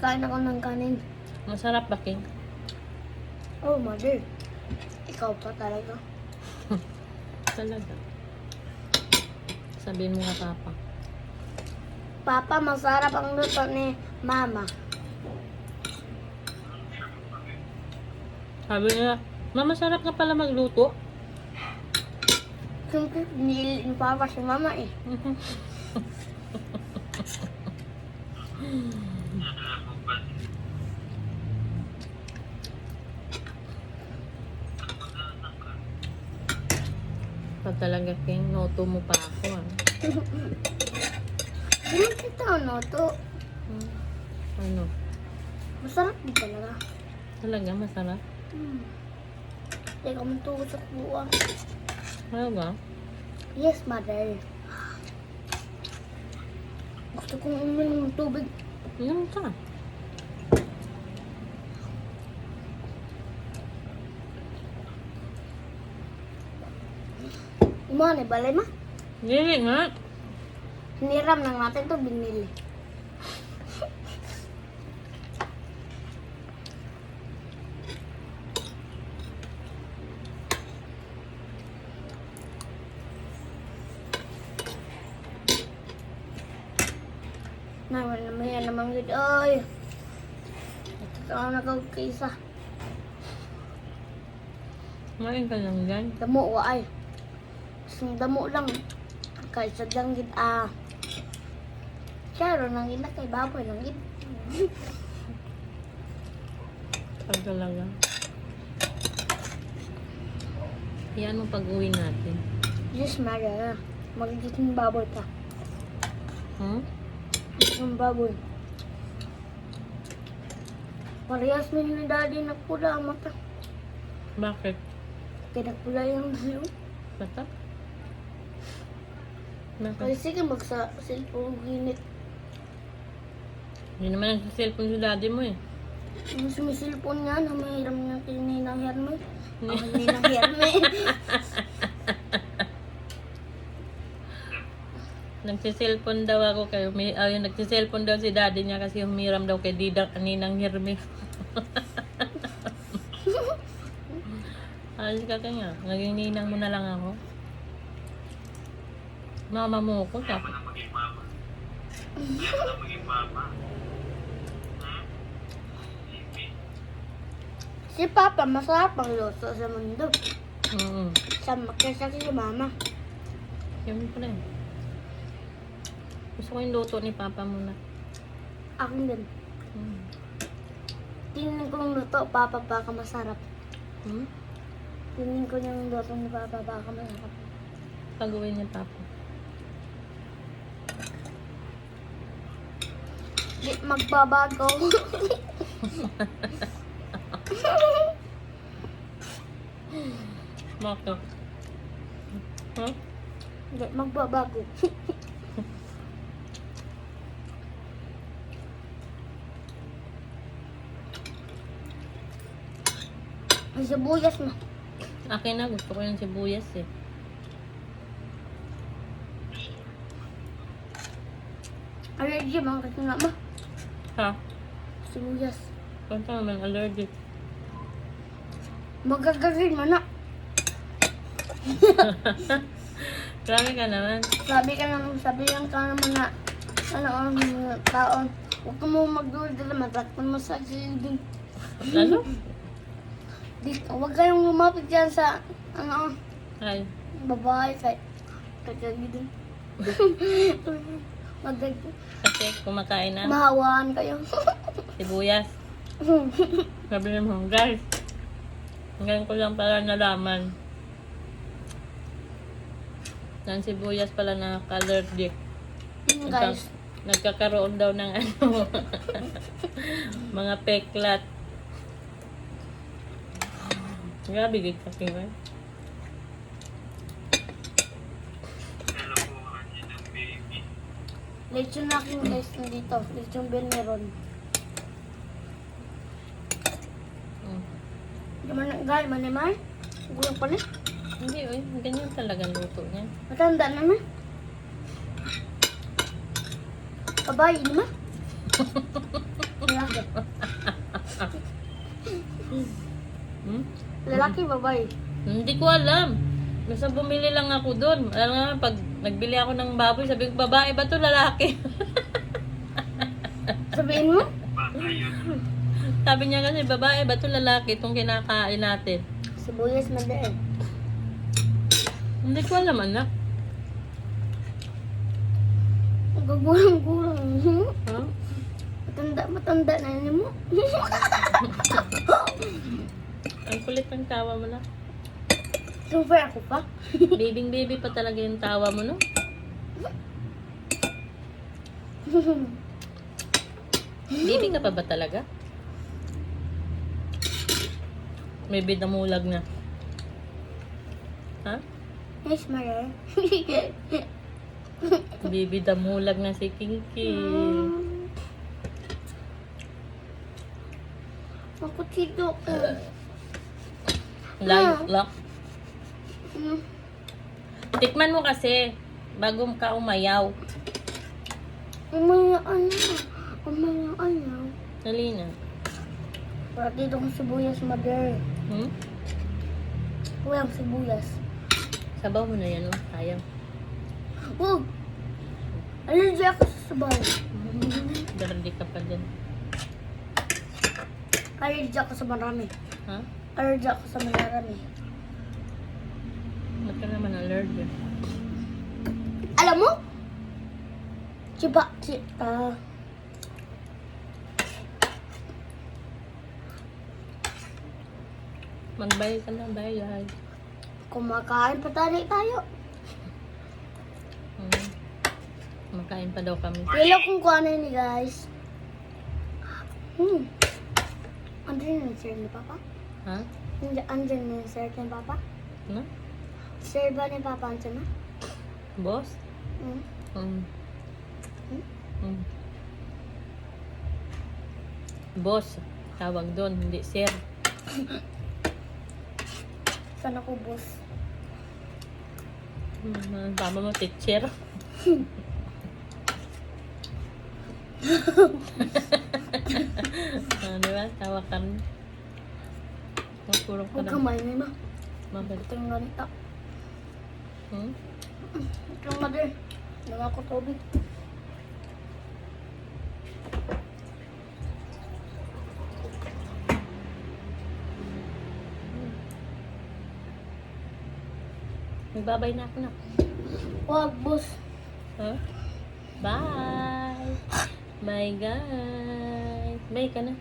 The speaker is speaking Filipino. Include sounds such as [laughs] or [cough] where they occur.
Kain ako ng kanin. Masarap ba, King? Oh, mother. Ikaw pa talaga. [laughs] Talaga. Sabihin mo nga, Papa. Papa, masarap ang luto ni Mama. Sabi niya, Mama, sarap ka pala magluto. Siyempre, nililin ni Papa si Mama eh. [laughs] talaga, King. Noto mo pa ako, ah. Hindi kita ano to. Hmm. Ano? Masarap din talaga. Talaga, masarap. Hmm. Teka, mantusok buwan. Talaga? Yes, mother. Gusto kong uminom ng tubig. Inom ka. Umani, balay ma. Hindi nga. Hiniram lang natin to binili. Naman naman yan naman gid oy. Ito ka na kaysa. Kumain ka lang yan. Damo wa ay. Isang damo lang. Kaysa dyan gid ah. Karo nang ina kay baboy nang gid. Pag talaga. Yan mo pag-uwi natin. Yes, Mara. Magigit ng baboy ka. Hmm? Ng baboy. Parehas na ni daddy nagpula ang mata. Bakit? Kaya nagpula yung dalo. Bata? Bakit? sige magsa cellphone ginit. Hindi naman ang cellphone si daddy mo eh. Yung sumisilpon niya na mahiram niya kay Ninang Herme. [laughs] Ang Ninang Herme. [laughs] Nagsiselfon daw ako kay may ayun nagsiselfon daw si daddy niya kasi humiram daw kay Didang Ninang Hirme. [laughs] Alis ka kanya. Naging ninang mo na lang ako. Mama mo ko tapos. si Papa masarap ang luto sa mundo. Mm. Sa kaysa si Mama. Yun pala eh. Gusto ko yung luto ni Papa muna. Akin din. Mm. Tingnan ko yung luto, Papa, baka masarap. Hmm? Tingnan ko yung luto ni Papa, baka masarap. Pag-uwi niya Papa. Magbabago. Bakit? Huh? Di magbabago. May sibuyas na. Akin na, gusto ko yung sibuyas eh. Allergy man kasi nga ma. Ha? Sibuyas. Kanta naman allergic. Magagawin mo na. [laughs] Grabe ka naman. Sabi ka naman, sabi lang ka naman na, ano ang taon. Huwag ka mo magdudala, matakpan mo sa silbing. Ano? [laughs] Di, huwag kayong lumapit dyan sa, ano, Ay, babae kay, kagagi [laughs] din. Madag, kasi kumakain na mahawaan kayo. sibuyas. [laughs] Sabi naman, guys, ngayon ko lang pala nalaman. Ng sibuyas pala nakaka-allergic. Yun, guys, Nagkakaroon daw ng ano, mga peklat. Grabe, gig ka, Kiwa. Lechon na aking guys nandito. Lechon Ben meron. Mm. Yaman na, guys, manimay. Gulang pa na. Hindi, oy, ganyan talaga luto niya. Matanda na na. Kabay naman. Lalaki. Hmm? Lalaki, babae. Hindi ko alam. Basta bumili lang ako doon. Alam nga, pag nagbili ako ng baboy, sabi ko, babae ba to lalaki? [laughs] Sabihin mo? sabi niya kasi, babae ba to lalaki itong kinakain natin? Sibuyas na din. Hindi ko alam, anak. Gagulang-gulang. Ha? Matanda, matanda na yun mo. [laughs] Ang kulit ng tawa mo na. Super ako pa. [laughs] Bibing baby pa talaga yung tawa mo, no? Baby ka pa ba talaga? May bidamulag na. Ha? Yes, Mare. [laughs] Baby damulag na si Kinky. Ako tito ko. Like, lock. Mm. Tikman mo kasi bago ka umayaw. Umayaan na. Umayaan na. Dali na. Para dito kong sibuyas, Mother. Hmm? Walang sibuyas. Sabaw mo na yan, oh. Sayang. Huwag! Allergy ako sa sabaw. Darandi ka pa dyan. Allergy ako sa marami. Ha? Allergy ako sa marami. Ka naman allergic? Alam mo? Chiba, si, ah, Magbayad ka na, bayad. kumakain pa tayo tayo. Hmm. Makain pa daw kami. Kailan kung kuha na yun eh, guys. Hmm. Andyan yung sir ni Papa? Ha? Andyan, andyan yung sir ni Papa? Ano? Sir ba ni Papa andyan na? Boss? Hmm. Hmm. Hmm. Boss. Tawag doon, hindi sir. Saan ako, boss? Hmm, ang tama mo, teacher. [laughs] ah, di ba? Tawa ka rin. Huwag na. kang maingay ma. Mabalik. Ito yung ganita. Hmm? Ito yung mother. Nang ako tubig. Nagbabay na ako na. Huwag, boss. Huh? Bye! Bye guys! Bye ka na.